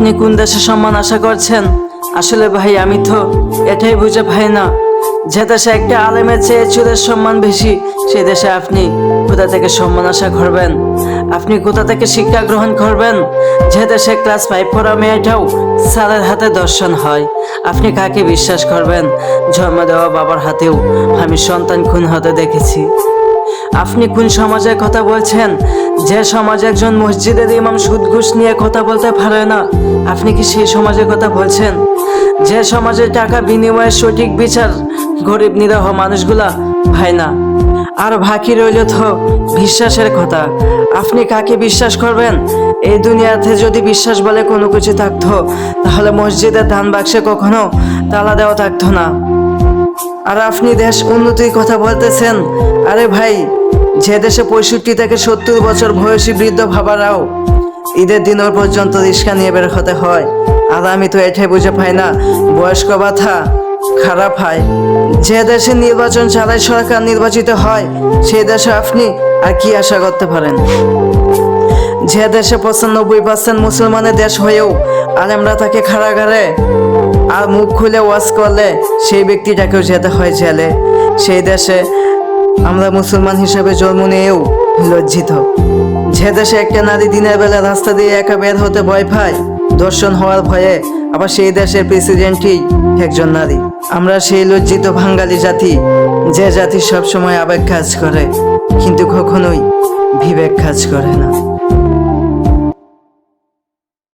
আপনি কোন দেশে সম্মান আশা করছেন? আসলে ভাই, আমি তো এটাই বুঝে পাই না। যে দেশে একটা আলেমের চেয়ে চুরের সম্মান বেশি সেই দেশে আপনি কোথা থেকে সম্মান আশা করবেন? আপনি কোথা থেকে শিক্ষা গ্রহণ করবেন? যে দেশে ক্লাস ফাইভ পড়া মেয়েটাও স্যারের হাতে দর্শন হয়। আপনি কাকে বিশ্বাস করবেন? জন্ম দেওয়া বাবার হাতেও। আমি সন্তান খুন হতে দেখেছি। আপনি কোন সমাজের কথা বলছেন? যে সমাজে একজন মসজিদের ইমাম সুদ ঘুষ নিয়ে কথা বলতে পারে না, আপনি কি সেই সমাজের কথা বলছেন? যে সমাজে টাকা বিনিময়ে সঠিক বিচার গরিব নিরহ মানুষগুলা ভাই না। আর বাকি রইল তো বিশ্বাসের কথা। আপনি কাকে বিশ্বাস করবেন? এই দুনিয়াতে যদি বিশ্বাস বলে কোনো কিছু থাকতো, তাহলে মসজিদের ধান বাক্সে কখনো তালা দেওয়া থাকতো না। আর আপনি দেশ উন্নতির কথা বলতেছেন? আরে ভাই যে দেশে পঁয়ষট্টি থেকে সত্তর বছর বয়সী বৃদ্ধ ভাবারাও ঈদের দিন পর্যন্ত রিক্সা নিয়ে বের হতে হয়। আর আমি তো এটাই বুঝে পাই না, বয়স্ক বাথা খারাপ হয়। যে দেশে নির্বাচন ছাড়াই সরকার নির্বাচিত হয় সেই দেশে আপনি আর কি আশা করতে পারেন? যে দেশে পঁচানব্বই পার্সেন্ট মুসলমানের দেশ হয়েও আর আমরা তাকে খাড়াঘাড়ে আর মুখ খুলে ওয়াশ করলে সেই ব্যক্তিটাকেও যেতে হয় জেলে। সেই দেশে আমরা মুসলমান হিসাবে জন্ম নিয়েও লজ্জিত। যে দেশে একটা নারী দিনের বেলা রাস্তা দিয়ে একা বের হতে ভয় পায়, দর্শন হওয়ার ভয়ে আবার সেই দেশের প্রেসিডেন্টই একজন নারী। আমরা সেই লজ্জিত বাঙালি জাতি, যে জাতি সবসময় আবেগ কাজ করে, কিন্তু কখনোই বিবেক কাজ করে না।